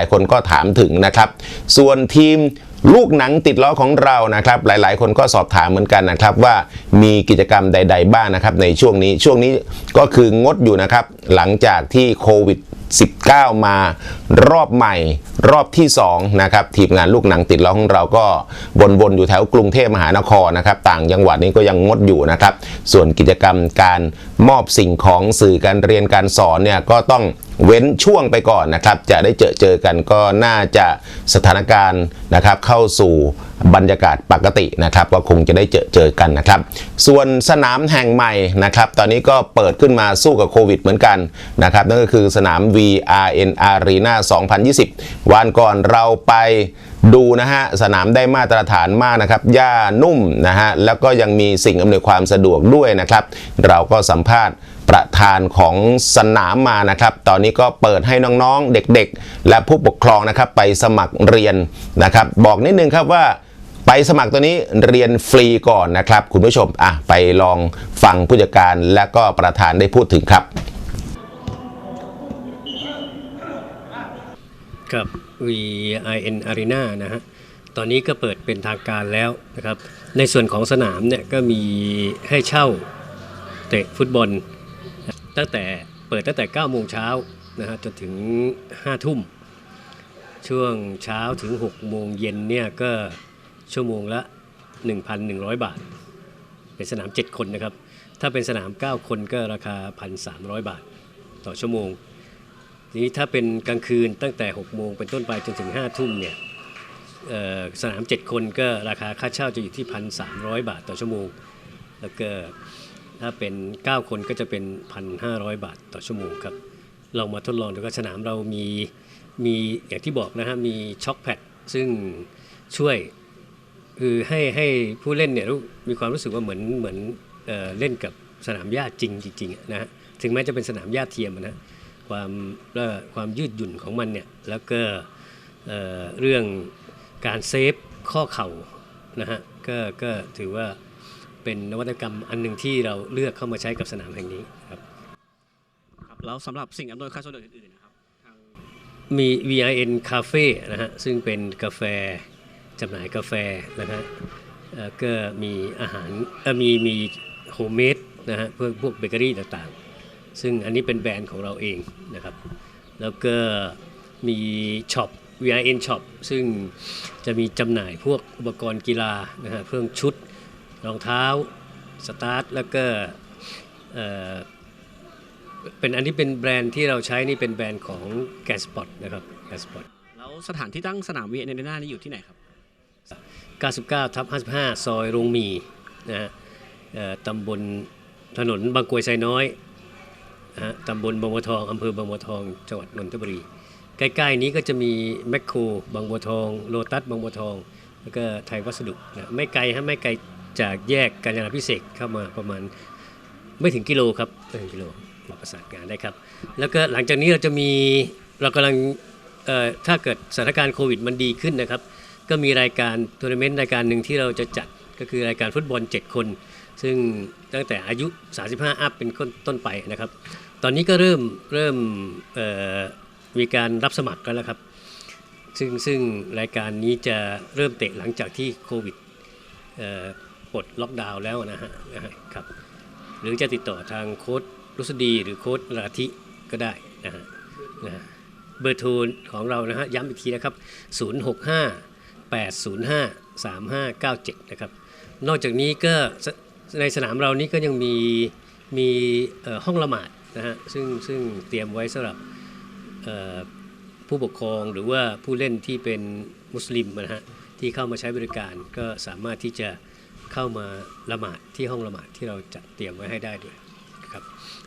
ายๆ คนก็ถามถึงนะครับ ส่วนทีมลูกหนังติดล้อของเรานะครับ หลายๆ คนก็สอบถามเหมือนกันนะครับ ว่ามีกิจกรรมใด ๆ บ้างนะครับ ในช่วงนี้ช่วงนี้ก็คืองดอยู่นะครับ หลังจากที่โควิด 19 มารอบใหม่รอบที่2นะครับทีมงานลูกหนังติดล้อของเราก็วนๆอยู่แถวกรุงเทพมหานครนะครับต่างจังหวัดนี้ก็ยังงดอยู่นะครับ ส่วนกิจกรรมการมอบสิ่งของสื่อการเรียนการสอนเนี่ยก็ต้องเว้นช่วงไปก่อนนะครับ จะได้เจอเจอกันก็น่าจะสถานการณ์นะครับเข้าสู่บรรยากาศปกตินะครับ ก็คงจะได้เจอเจอกันนะครับ ส่วนสนามแห่งใหม่นะครับ ตอนนี้ก็เปิดขึ้นมาสู้กับโควิดเหมือนกันนะครับนั่นก็คือสนาม VRN Arena 2020 วันก่อนเราไปดูนะฮะ สนามได้มาตรฐานมากนะครับหญ้านุ่มนะฮะ แล้วก็ยังมีสิ่งอำนวยความสะดวกด้วยนะครับ เราก็สัมภาษณ์ประธานของสนามมานะครับ ตอนนี้ก็เปิดให้น้องๆ เด็กๆ และผู้ปกครองนะครับไปสมัครเรียนนะครับ บอกนิดนึงครับว่าไปสมัครตัวนี้เรียนฟรีก่อนนะครับ คุณผู้ชมอะไปลองฟังผู้จัดการและก็ประธานได้พูดถึงครับ กับ VIN Arena นะฮะตอนนี้ก็เปิดเป็นทางการแล้วนะครับ ในส่วนของสนามเนี่ยก็มีให้เช่าเตะฟุตบอล ตั้งแต่เปิดตั้งแต่ 9 โมงเช้านะฮะจนถึง 5 ทุ่ม ช่วงเช้าถึง 6 โมงเย็นเนี่ยก็ชั่วโมงละ 1,100 บาท เป็นสนาม 7 คนนะครับ ถ้าเป็นสนาม 9 คนก็ราคา 1,300 บาท ต่อชั่วโมง นี้ถ้าเป็นกลางคืนตั้งแต่ 6 โมงเป็นต้นไปจนถึง 5 ทุ่มเนี่ยสนาม 7 คนก็ราคาค่าเช่าจะอยู่ที่ 1,300 บาทต่อชั่วโมง แล้วก็ถ้าเป็น 9 คนก็จะเป็น 1,500 บาทต่อชั่วโมงครับลองมาทดลองดูว่าสนามเรามีมีอย่างที่บอกนะฮะมีช็อคแพดซึ่งช่วยคือให้ให้ผู้เล่นเนี่ยมีความรู้สึกว่าเหมือนเหมือนเออเล่นกับสนามหญ้าจริงจริงๆนะฮะถึงแม้จะเป็นสนามหญ้าเทียมนะ ความเอ่อความยืดหยุ่นของมันเนี่ยแล้วก็เอ่อเรื่องการเซฟข้อเข่านะฮะก็ก็ถือว่าเป็นนวัตกรรมอันหนึ่งที่เราเลือกเข้ามาใช้กับสนามแห่งนี้ครับครับแล้วสำหรับสิ่งอำนวยความสะดวกอื่นๆนะครับทางมี VIN Cafe นะฮะซึ่งเป็นกาแฟจำหน่ายกาแฟนะฮะเอ่อก็มีอาหารเอ่อมีมีโฮมเมดนะฮะเพื่อพวกเบเกอรี่ต่างๆ ซึ่งอันนี้เป็นแบรนด์ของเราเองนะครับ แล้วก็มีช็อป VIN Shop ซึ่งจะมีจำหน่ายพวกอุปกรณ์กีฬานะฮะเพิ่งชุดรองเท้าสตาร์ทแล้วก็เอ่อเป็นอันที่เป็นแบรนด์ที่เราใช้นี่เป็นแบรนด์ของ g a s p o t นะครับ g a s p o t แล้วสถานที่ตั้งสนามวีเอ็นเนน่านี่อยู่ที่ไหนครับ 99ทับ55 ซอยโรงหมีนะฮะเอ่อตำบลถนนบางกรวยไซน้อย นะฮะตำบลบางบัวทองอำเภอบางบัวทองจังหวัดนนทบุรี ใกล้ๆนี้ก็จะมีแมคโครบางบัวทองโลตัสบางบัวทอง แล้วก็ไทยวัสดุนะไม่ไกลฮะไม่ไกลจากแยกกาญจนาพิเศษเข้ามาประมาณไม่ถึงกิโลครับไม่ถึงกิโลมาประสานงานได้ครับ แล้วก็หลังจากนี้เราจะมีเรากำลังถ้าเกิดสถานการณ์โควิดมันดีขึ้นนะครับ ก็มีรายการทัวร์นาเมนต์รายการหนึ่งที่เราจะจัดก็คือรายการฟุตบอล 7 คน ซึ่งตั้งแต่อายุ 35 อัพเป็นต้นไปนะครับ ตอนนี้ก็เริ่มเริ่มมีการรับสมัครกันแล้วครับ ซึ่งซึ่งรายการนี้จะเริ่มเตะหลังจากที่โควิดปลดล็อกดาวน์แล้วนะฮะครับ หรือจะติดต่อทางโค้ดรุษดีหรือโค้ดราธิก็ได้นะฮะนะเบอร์โทรของเรานะฮะย้ำอีกทีนะครับ 065 805 3597 นะครับ นอกจากนี้ก็ในสนามเรานี้ก็ยังมีมีห้องละหมาด นะฮะซึ่งซึ่งเตรียมไว้สำหรับผู้ปกครองหรือว่าผู้เล่นที่เป็นมุสลิมนะฮะที่เข้ามาใช้บริการก็สามารถที่จะเข้ามาละหมาดที่ห้องละหมาดที่เราจัดเตรียมไว้ให้ได้ด้วยครับ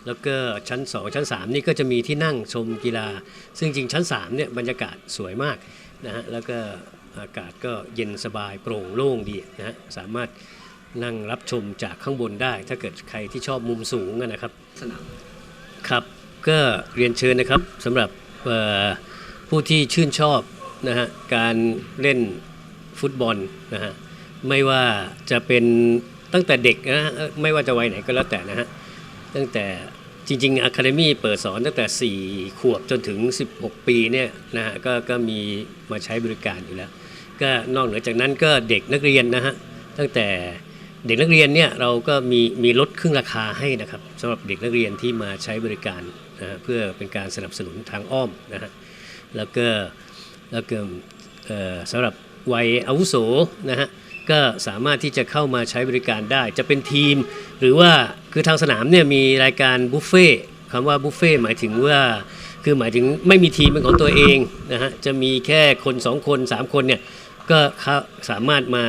แล้วก็ชั้น 2 ชั้น 3 นี่ก็จะมีที่นั่งชมกีฬา ซึ่งจริงชั้น3เนี่ยบรรยากาศสวยมากนะฮะแล้วก็อากาศก็เย็นสบายโปร่งโล่งดีนะฮะสามารถนั่งรับชมจากข้างบนได้ ถ้าเกิดใครที่ชอบมุมสูงนะครับสนาม ครับก็เรียนเชิญนะครับสำหรับผู้ที่ชื่นชอบนะฮะการเล่นฟุตบอลนะฮะไม่ว่าจะเป็นตั้งแต่เด็กนะฮะไม่ว่าจะวัยไหนก็แล้วแต่นะฮะตั้งแต่จริงๆอะคาเดมี่เปิดสอนตั้งแต่ 4 ขวบจนถึง 16 ปีเนี่ยนะฮะก็ก็มีมาใช้บริการอยู่แล้ว ก็นอกเหนือจากนั้นก็เด็กนักเรียนนะฮะตั้งแต่ เด็กนักเรียนเนี่ยเราก็มีมีลดครึ่งราคาให้นะครับสำหรับเด็กนักเรียนที่มาใช้บริการนะฮะเพื่อเป็นการสนับสนุนทางอ้อมนะฮะแล้วก็แล้วก็เอ่อสำหรับวัยอาวุโสนะฮะก็สามารถที่จะเข้ามาใช้บริการได้ จะเป็นทีม หรือว่าคือทางสนามเนี่ยมีรายการบุฟเฟ่คำว่าบุฟเฟ่หมายถึงว่าคือหมายถึงไม่มีทีมเป็นของตัวเองนะฮะจะมีแค่คนสองคนสามคนเนี่ย ก็เขาสามารถมา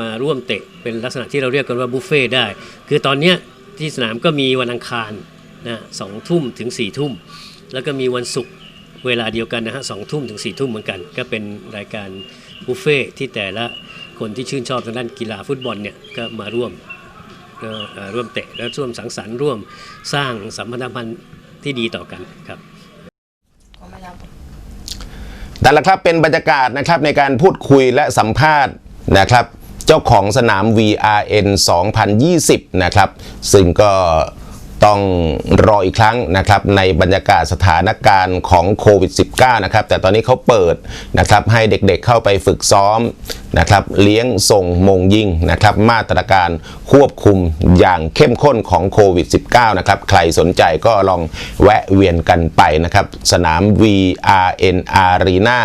มาร่วมเตะเป็นลักษณะที่เราเรียกกันว่าบุฟเฟ่ได้ คือตอนนี้ที่สนามก็มีวันอังคารนะสองทุ่มถึงสี่ทุ่ม แล้วก็มีวันศุกร์เวลาเดียวกันนะฮะสองทุ่มถึงสี่ทุ่มเหมือนกัน ก็เป็นรายการบุฟเฟ่ที่แต่ละคนที่ชื่นชอบทางด้านกีฬาฟุตบอลเนี่ยก็มาร่วมก็ร่วมเตะและร่วมสังสรรค์ร่วมสร้างสัมพันธพันธ์ที่ดีต่อกันครับ แต่ละครับเป็นบรรยากาศนะครับในการพูดคุยและสัมภาษณ์นะครับ เจ้าของสนาม VRN 2020 นะครับ ซึ่งก็ ต้องรออีกครั้งนะครับในบรรยากาศสถานการณ์ของโควิด -19 นะครับแต่ตอนนี้เขาเปิดนะครับให้เด็กๆเข้าไปฝึกซ้อมนะครับเลี้ยงส่งมงยิงนะครับมาตรการควบคุมอย่างเข้มข้นของโควิด -19 นะครับใครสนใจก็ลองแวะเวียนกันไปนะครับสนาม VRN Arena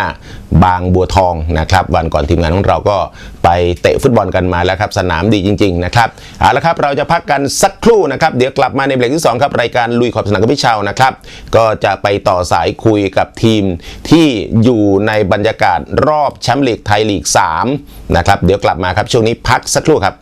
บางบัวทองนะครับ วันก่อนทีมงานของเราก็ไปเตะฟุตบอลกันมาแล้วครับ สนามดีจริง ๆ นะครับเอาละครับเราจะพักกันสักครู่นะครับ เดี๋ยวกลับมาในเบรกที่ 2 ครับ รายการลุยขอบสนามกับพี่เชาวนะครับ ก็จะไปต่อสายคุยกับทีมที่อยู่ในบรรยากาศรอบแชมป์ลีกไทยลีก3นะครับเดี๋ยวกลับมาครับช่วงนี้พักสักครู่ครับ